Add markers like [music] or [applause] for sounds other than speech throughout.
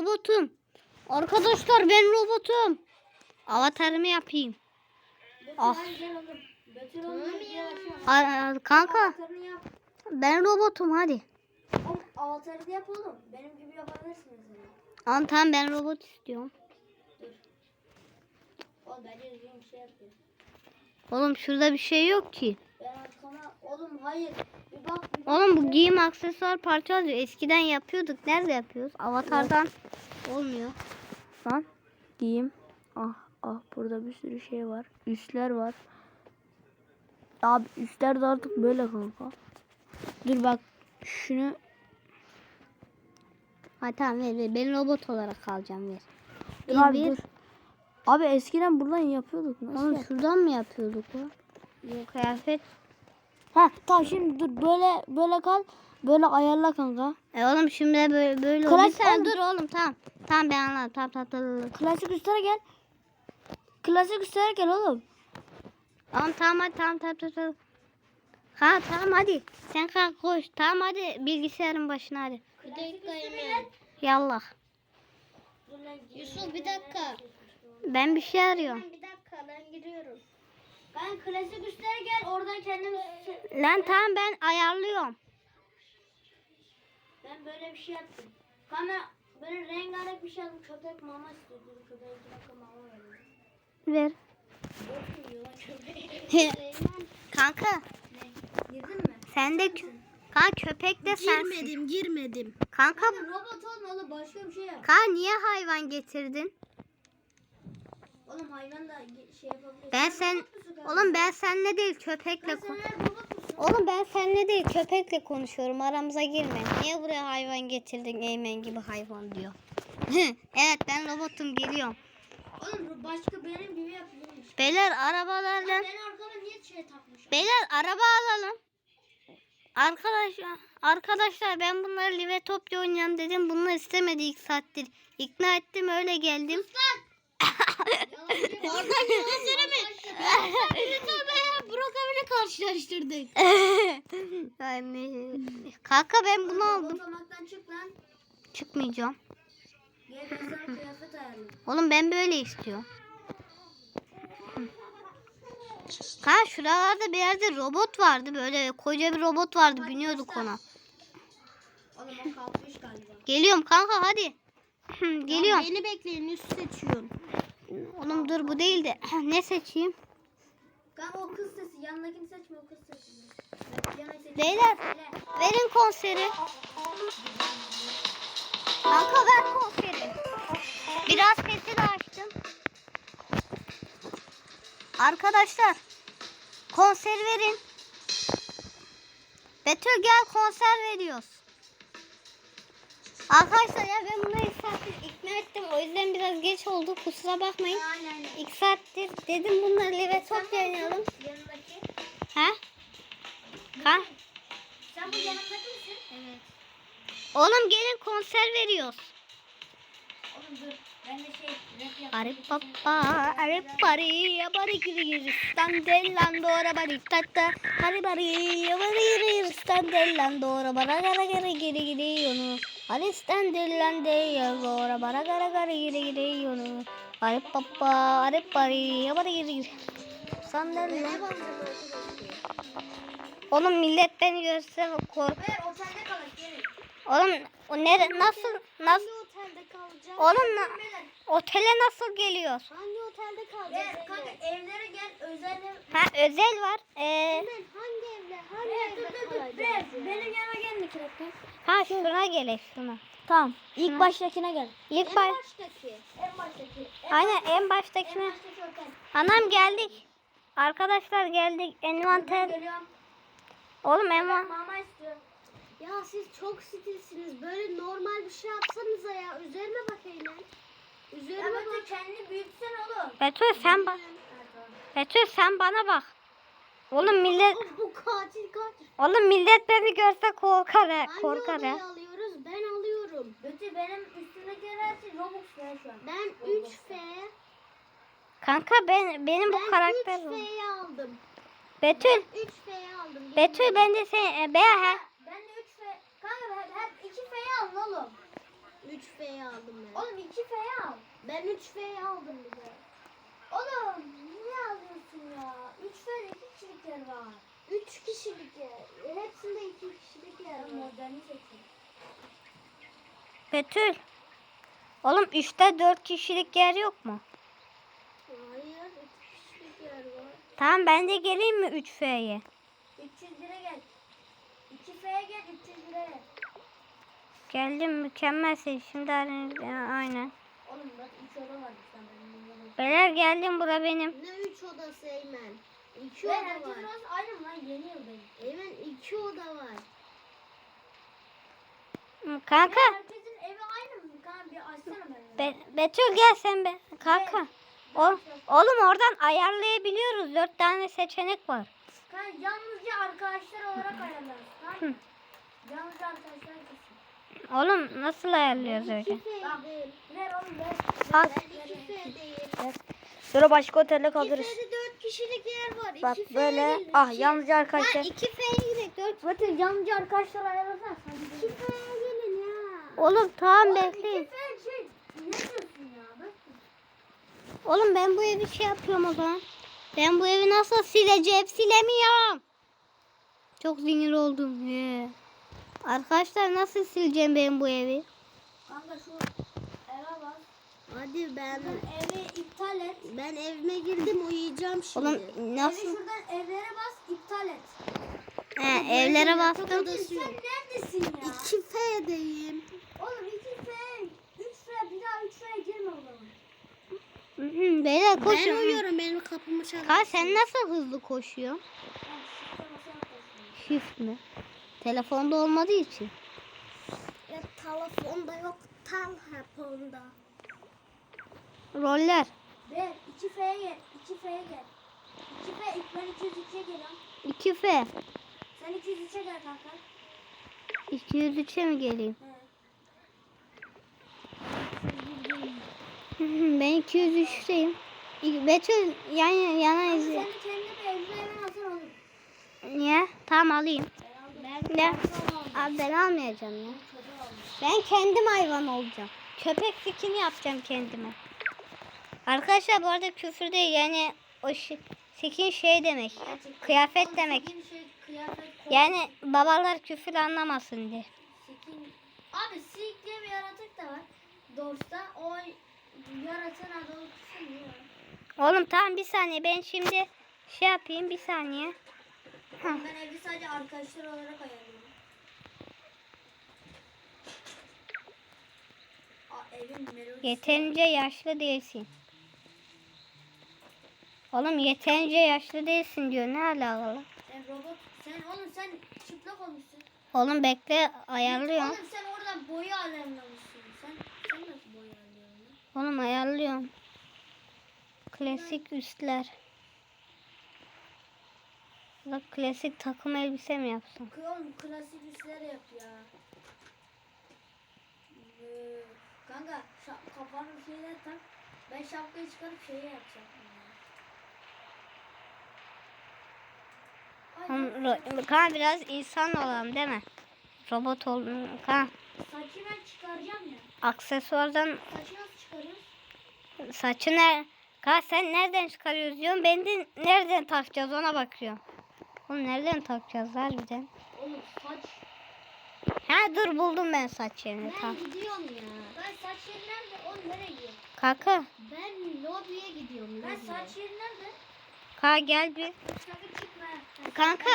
robotum. Arkadaşlar ben robotum. Avatarımı yapayım. Ah. Aa, kanka ben robotum hadi. Avatarı da yap oğlum. Benim gibi yapabilirsin mesela. Tamam tamam ben robot istiyorum. Oğlum şurada bir şey yok ki. Oğlum hayır. Bir bak bir bak. Oğlum bu giyim aksesuar parça diyor. Eskiden yapıyorduk. Nerede yapıyoruz? Avatardan olmuyor. Lan giyim. Ah ah burada bir sürü şey var. Üstler var. Abi üstler de artık böyle kanka. Dur bak şunu. Ha tamam ver ver. Ben robot olarak kalacağım ver. Dur Bir, abi bir. dur. Abi eskiden buradan yapıyorduk. Nasıl Oğlum yap- şuradan mı yapıyorduk o? Yok kıyafet. Ha tamam şimdi dur böyle böyle kal. Böyle ayarla kanka. E oğlum şimdi böyle böyle oldu. Klas- Bir saniye oğlum. dur oğlum tamam. Tamam ben anladım. Tamam tamam tamam. Klasik üstlere gel. Klasik üstlere gel oğlum. Tamam tamam hadi tamam tamam tamam. tamam. Ha tamam hadi. Sen kalk koş. Tamam hadi bilgisayarın başına hadi. Bir dakika Emel. Yallah. Yusuf bir dakika. Ben bir şey arıyorum. Bir dakika ben giriyorum. Ben klasik üstlere gel oradan kendim Lan tamam ben ayarlıyorum. ben böyle bir şey yaptım. Kamera böyle rengarenk bir şey yaptım. Köpek mama istiyordu. Köpeğe iki dakika mama verdim. Ver. [laughs] Kanka Girdin mi? sen de kö- Kanka köpek de sensin. girmedim. Kanka Hadi robot olmalı başka bir şey yap. Kanka niye hayvan getirdin? Oğlum hayvan da şey yapabilir. Ben sen kanka? Oğlum ben seninle değil köpekle Ben kon- sen robot musun? Oğlum ben seninle değil köpekle konuşuyorum. Aramıza girme. Niye buraya hayvan getirdin Eymen gibi hayvan diyor. [laughs] evet ben robotum geliyorum. Oğlum başka benim gibi yapıyormuş. Beyler arabalarla Ben arkama niye şey takmışım? Beyler araba alalım. Arkadaşlar arkadaşlar ben bunları live topla oynayalım dedim. Bunlar istemedi ilk saattir. İkna ettim öyle geldim. [laughs] Oradan [laughs] yalan söyleme. Brokovini karşılaştırdık. [laughs] Anne. Kanka ben bunu aldım. Otomaktan çık lan. Çıkmayacağım. Gel kıyafet. Oğlum ben böyle istiyorum. Ha şuralarda bir yerde robot vardı. Böyle koca bir robot vardı. Biniyorduk ona. Oğlum o kalkmış galiba. Geliyorum kanka hadi. [laughs] Geliyorum. Beni bekleyin üst seçiyorum. Oğlum dur bu değil de. [clears throat] ne seçeyim? Kanka o kız sesi. Yanındakini seçme o kız sesi. Beyler verin konseri. Kanka ver konseri. Biraz sesi de açtım. Arkadaşlar konser verin. Betül gel konser veriyoruz. Arkadaşlar ya ben bunları ikna ettim. O yüzden biraz geç oldu. Kusura bakmayın. İlk saattir dedim bunları live top oynayalım. Ha? Ha? Sen bu yanındaki misin? Evet. Oğlum gelin konser veriyoruz. Oğlum dur. Şey. Are papa, are pari, abari giri giri, standellando, bari tata, are bari, abari giri, standellando, bara gara gara giri giri yonu, are standellande, yagora, bara gara gara giri giri yonu, are papa, are pari, abari giri giri, standellando. Oğlum millet beni görse kork. Oğlum o nere nasıl nasıl otelde kalacağım? oğlum na- otele nasıl geliyor? Hangi otelde kalacağız? Gel kanka evlere gel özel ev. Ha özel var. Ee, Hangi evde? Hangi evde kalacağız? Benim yanıma gelin iki dakika. ha şuna gele şuna. Tamam. İlk Hı. baştakine gel. İlk baş. baştaki. En baştaki. En Aynen en En baştakine. baştaki otel. Anam geldik. Arkadaşlar geldik. Ben Envanter. geliyorum. Oğlum envan. Mama istiyor. Ya siz çok stilsiniz. Böyle normal bir şey yapsanıza ya. Üzerime bak Eymen. Ya Üzerime Betül bak. kendini büyütsen oğlum. Betül sen bak. Betül sen bana bak. Oğlum millet bu katil katil. oğlum millet beni görse korkar he, Hangi korkar odayı he. alıyoruz? Ben alıyorum. Betül benim üstümdeki her şey Robux ya şu an. Ben 3F. Kanka ben benim bu Ben karakter. 3F'yi aldım. Betül 3F'yi aldım. Betül ben de sen e, be he. Ben de 3 fe... Kanka her, her 2 feyi alın oğlum. 3F'yi aldım ben. Oğlum 2 F'ye al. Ben 3F'yi aldım bir de. Oğlum niye alıyorsun ya? 3 F'de 2 kişilik yer var. 3 kişilik yer. Hepsinde 2 kişilik yer Ben var. moderni seçtim. Betül. Oğlum 3'te 4 kişilik yer yok mu? Hayır 2 kişilik yer var. Tamam ben de geleyim mi 3F'ye? 301'e gel. 2 F'ye gel 301'e gel. Geldim mükemmelsin. Şimdi aynen. Oğlum bak 3 oda var. Beyler geldim bura benim. Ne 3 odası Eymen? 2 Ve oda var. aynı mı lan? Yeni yıldayım. Eymen 2 oda var. Kanka. Ya herkesin evi aynı mı? Kanka bir açsana beni. Be- Betül gel sen be. Kanka. O- oğlum oradan ayarlayabiliyoruz. 4 tane seçenek var. Kanka yalnızca arkadaşlar olarak ayarlarız. Tamam mı? Yalnızca arkadaşlar. Oğlum nasıl ayarlıyoruz öyle? 2 F'deyim. Ver oğlum ver. Al. Ben 2 F'deyim. Sonra başka otelde 2 kalırız. F'de 4 kişilik yer var. 2 Bak böyle. gelin. Ah İki- yalnızca arkadaşlar. Ha 2 F'ye gidelim. 4 Zaten yalnızca arkadaşlar ayarlasana. 2 F'ye gelin ya. Oğlum tamam Oğlum bekleyin. iki F şey. Ne diyorsun ya? Bak. Oğlum ben bu evi şey yapıyorum o zaman. Ben bu evi nasıl sileceğim? Silemiyorum. Çok sinir oldum. He. Arkadaşlar nasıl sileceğim ben bu evi? Kanka şu eve bak. Hadi ben Şuradan evi iptal et. ben evime girdim uyuyacağım şimdi. Oğlum Evi nasıl? şuradan evlere bas iptal et. He, evlere bastım. Sen neredesin ya? 2 F'deyim. Oğlum 2 F, 3 F, bir daha 3 F'ye girme o zaman. Beyler Ben koşun. uyuyorum benim kapımı çalın. Ka sen nasıl hızlı koşuyorsun? Tamam, şifre basana koşuyorum. Shift mi? Telefonda olmadığı için. Ya telefonda yok telefonda. Roller. Ver, 2 F'ye gel, 2 F'ye gel. 2 F, ilk ben 203'e geliyorum. 2F. Sen 203'e gel kanka. 203'e mi geleyim? [laughs] Ben 203'teyim. Betül yan yana Sen izle. kendi bir hazır olur. Niye? Tamam alayım. Ne? Abi ben almayacağım ya. Ben kendim hayvan olacağım. Köpek fikrini yapacağım kendime. Arkadaşlar bu arada küfür değil yani o şey, skin şey demek. Kıyafet demek. Şey, kıyafet, Yani babalar küfür anlamasın diye. Skin. Abi Sik diye bir yaratık da var. Dors'ta o yaratığın adı küfür ya? Oğlum tamam bir saniye ben şimdi şey yapayım bir saniye. Ben evi sadece arkadaşlar olarak ayarlıyorum. Aa, melodisi. Yeterince yaşlı değilsin. Oğlum yeterince yaşlı değilsin diyor ne alakalı? Sen robot. Sen oğlum sen çıplak olmuşsun. Oğlum bekle ayarlıyorum. Oğlum sen orada boyu ayarlamışsın. Sen sen nasıl boyu ayarlıyorsun? Oğlum ayarlıyorum. Klasik üstler. Bak klasik takım elbise mi yapsam? Kı- Oğlum klasik işler yap ya. Ee, Kanka bir şeyler tak. Ben şapkayı çıkarıp şeyi yapacaktım ya. Ay, Oğlum, bak, ro- Kaan biraz insan olalım değil mi? Robot oldum. Kaan Saçı ben çıkaracağım ya. aksesuardan Saçı nasıl çıkarıyoruz? saçı ne? Kaan sen nereden çıkarıyoruz diyorum. Ben de nereden takacağız ona bakıyorum. Oğlum nereden takacağız harbiden? Oğlum saç. Ha dur buldum ben saç yerini. Tamam. Ben gidiyorum ya. Ben saç yeri nerede? Oğlum nereye? Kanka. Ben lobiye gidiyorum. Ben lobiye. saç yeri nerede? Kaan gel bir. Kanka.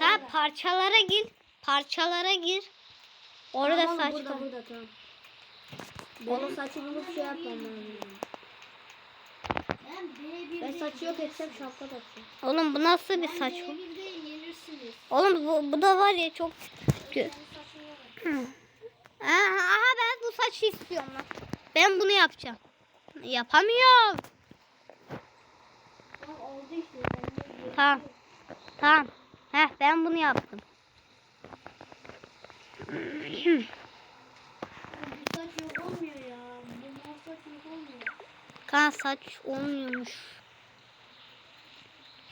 Kaan parçalara gir. Parçalara gir. Orada Tamam, saç burada, burada tamam. Benim saçı bulup şey yapmam lazım. Ben B1'deyim. Ben saçı yok etsem şapka takacağım. Oğlum bu nasıl bir Ben saç bu? B1'deyim yenirsiniz. Oğlum bu, bu da var ya çok... [laughs] Saçın yok. Aha, ben bu saçı istiyorum lan. Ben bunu yapacağım. Yapamıyorum. Tamam Tamam. Tamam. Heh ben bunu yaptım. [clears throat] Bu saç yok olmuyor ya. Bu mor saç yok olmuyor. Kan saç olmuyormuş.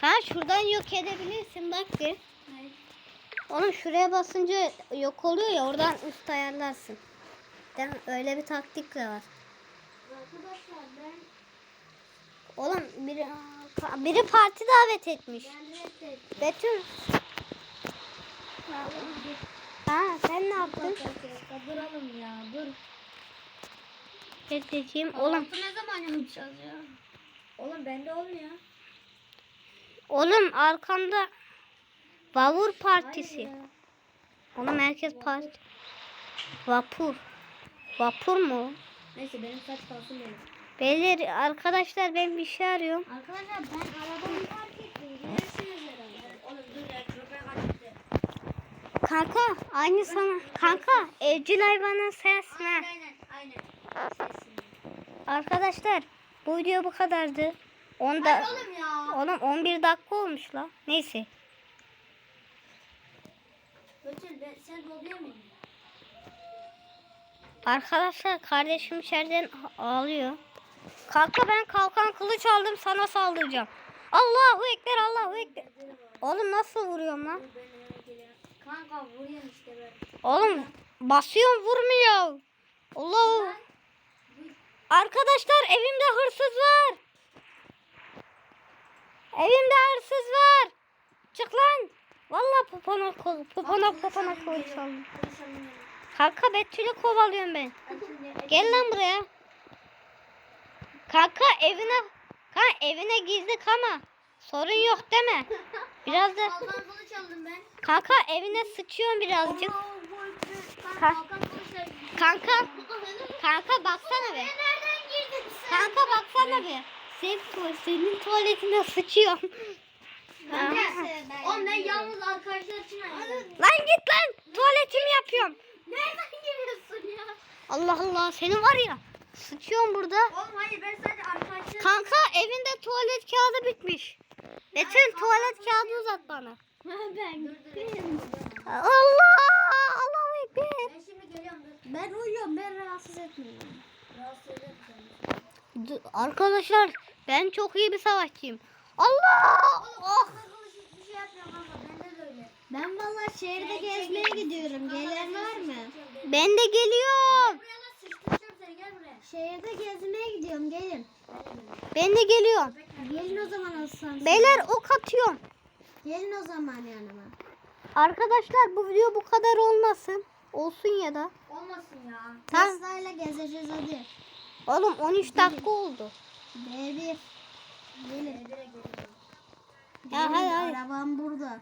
Kan şuradan yok edebilirsin bak bir. Hayır. Oğlum şuraya basınca yok oluyor ya oradan üst ayarlarsın. Mi? Öyle bir taktik de var. Arkadaşlar ben Oğlum biri, biri parti davet etmiş. ben. Betül. Ha sen ne yaptın? Duralım ya dur. Bekleyeyim. Oğlum, Altı ne zaman yapacağız ya? Oğlum bende olmuyor. oğlum arkamda Vapur Partisi. Oğlum herkes parti. Vapur. Vapur mu? Neyse benim saç kalsın benim. Beyler arkadaşlar ben bir şey arıyorum. Arkadaşlar ben arabamı park ettim. Gelirsiniz herhalde. Oğlum dur ya köpek acıktı. Kanka aynı sana. Kanka evcil hayvanın sensin ha. Aynen aynen. Arkadaşlar bu video bu kadardı. 10 Hayır da oğlum ya. Oğlum 11 dakika olmuş la. Neyse. Betül ben, sen? Arkadaşlar kardeşim içeriden ağlıyor. Kanka ben kalkan kılıç aldım sana saldıracağım. Allahu ekber Allahu ekber. Oğlum nasıl vuruyorum lan? Ben. Kanka vuruyorsun işte böyle. Oğlum basıyorum vurmuyor. Allah. Arkadaşlar evimde hırsız var. Evimde hırsız var. Çık lan. Vallahi popona kol- popona popona aldım. Kanka Betül'ü kovalıyorum ben. Gel lan buraya. Kanka evine kanka evine gizli kama. Sorun yok değil mi? Biraz da kanka evine sıçıyorum birazcık. Ben Ka- kalkan kılıçla Kanka [laughs] kanka baksana be. Sen? Kanka baksana be. Senin, tu- senin tuvaletine sıçıyorum. Oğlum ben yalnız arkadaşlar için ayırdım. lan git lan. Tuvaletimi yapıyorum. Nereden giriyorsun ya? Allah Allah senin var ya. Sıçıyorum burada. Oğlum hayır ben sadece arkadaşlar... Kanka evinde tuvalet kağıdı bitmiş. Betül tuvalet kağıdı uzat bana. ben gittim. Allah! Allahu Ekber. Ben şimdi geliyorum. Ben uyuyorum. Ben rahatsız etmiyorum. Rahatsız. D- Arkadaşlar ben çok iyi bir savaşçıyım. Allah! Oh! Şey. Ben vallahi şehirde gezmeye gidiyorum. Gelen var mı? Ben de geliyorum. Buraya lan sıçtıracağım seni gel buraya. Şehirde gezmeye gidiyorum. Gelin. Ben de geliyorum. Gelin o zaman Aslan. Beyler ok atıyorum. Gelin o zaman yanıma. Arkadaşlar bu video bu kadar olmasın. Olsun ya da. Olmasın ya. Tamam. Tesla'yla gezeceğiz hadi. Oğlum 13 dakika oldu. B1. Gelin. Ya hadi hadi. Arabam burada.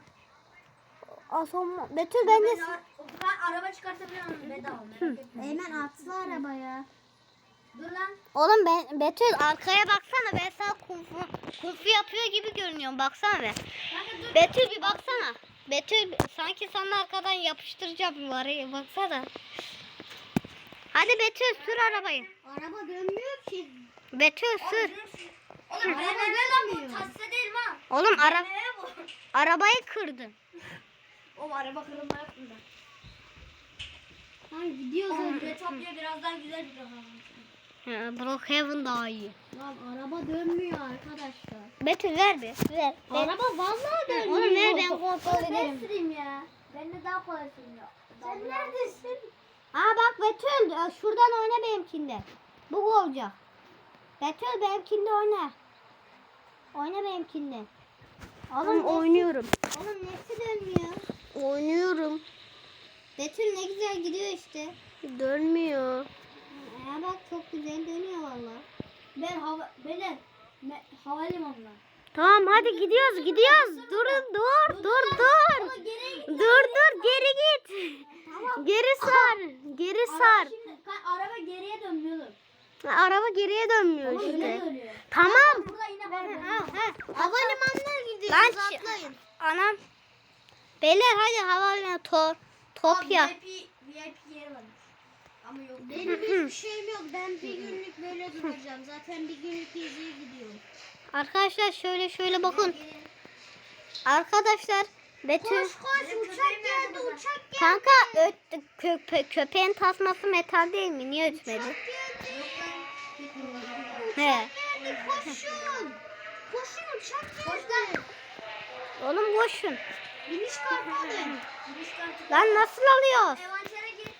Asoma. Betül ben de Ben, ara- ben araba çıkartabiliyorum bedava merak etme. Eymen atlı arabaya. Dur lan. Oğlum ben Betül arkaya baksana ben sana kung fu, kung fu yapıyor gibi görünüyorum baksana be. Kanka. Betül bir baksana. Betül sanki sana arkadan yapıştıracağım var ya baksana. Hadi Betül sür arabayı. Araba dönmüyor ki. Betül sür. Oğlum lan bu. Tasse değil mi? Oğlum ara arabayı kırdın. [laughs] Oğlum araba kırılma yaptım ben. Lan gidiyoruz Oğlum. Retopya biraz daha güzel bir rahat. Ha, Brookhaven daha iyi. Lan araba dönmüyor arkadaşlar. Betül ver bir. Ver. Araba vallahi dönmüyor. Oğlum ver ben kontrol Ben ederim. süreyim ya. Ben de daha kolay sürüyor. Sen neredesin? Aa bak Betül e, şuradan oyna benimkinde. Bu olacak. Betül benimkinde oyna. Oyna benimkinde. Oğlum oynuyorum. Oğlum nesi dönmüyor? Oynuyorum. Betül ne güzel gidiyor işte. Dönmüyor. Ya bak çok güzel dönüyor valla. Ben hava beyler me, havalimanına. Tamam hadi gidiyoruz gidiyoruz. Durun dur dur dur. Dur dur geri git. Geri sar. Geri sar. Araba geriye dönmüyor. oğlum. Araba geriye dönmüyor öyle işte. Tamam. Var. Havalimanına gidiyoruz ç- atlayın. Anam. Beyler hadi havaalanı tor. Topya. Aa, VIP, VIP yeri varmış. Ama yok. Benim hiçbir şeyim yok. Ben bir günlük böyle duracağım. Zaten bir günlük geziye gidiyorum. Arkadaşlar şöyle şöyle bakın. Arkadaşlar Betül. Koş koş uçak geldi uçak geldi. Kanka öt, köpe, köpeğin tasması metal değil mi? Niye ötmedi? He. Geldi koşun. Koşun uçak geldi. Oğlum boşun. Biniş kartı alın. Giriş kartı. Lan nasıl alıyoruz? Envantere gir.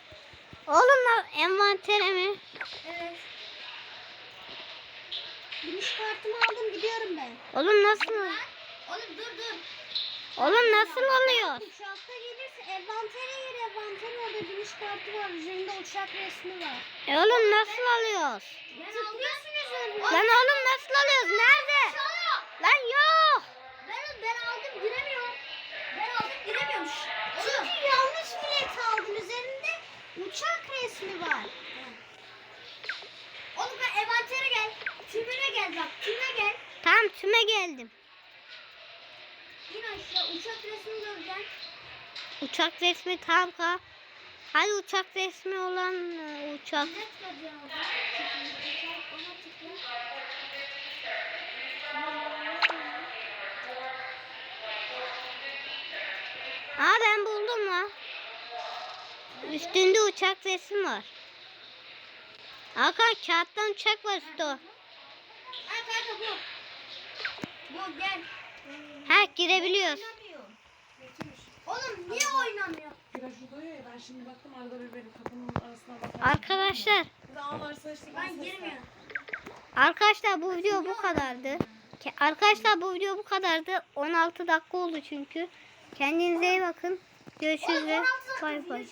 Oğlum lan envantere mi? Evet. Biniş kartımı aldım gidiyorum ben. Oğlum nasıl? Oğlum dur dur. Oğlum nasıl oluyor? Uçakta gelirse envantere gir envanterin orada biniş kartı var. Üzerinde uçak resmi var. E oğlum nasıl alıyoruz? Ben Tıklıyorsun üzerine. Lan oğlum nasıl alıyoruz? Nerede? Lan yok. Ben, ben aldım giremiyorum. Ben aldım giremiyorum. Çünkü yanlış bilet aldın. Üzerinde uçak resmi var. Oğlum ben envantere gel. Tümüne gel bak. Tüme gel. Tamam tüme geldim. İn aşağı. Uçak resmini göreceksin. Uçak resmi tam ka. Hadi uçak resmi olan e, uçak. Aa ben buldum la. Üstünde uçak resmi var. Hakan kağıttan uçak var üstte. o. Ha kanka bu. Ha girebiliyoruz. Oğlum niye oynamıyor? Biraz şurada ya ben şimdi baktım arada bir benim kapının arasına bakar. Arkadaşlar, Bir de ağlarsa işte Ben girmiyorum. arkadaşlar bu video bu kadardı. Arkadaşlar bu video bu kadardı. 16 dakika oldu çünkü. Kendinize iyi bakın. Görüşürüz ve bay. Bay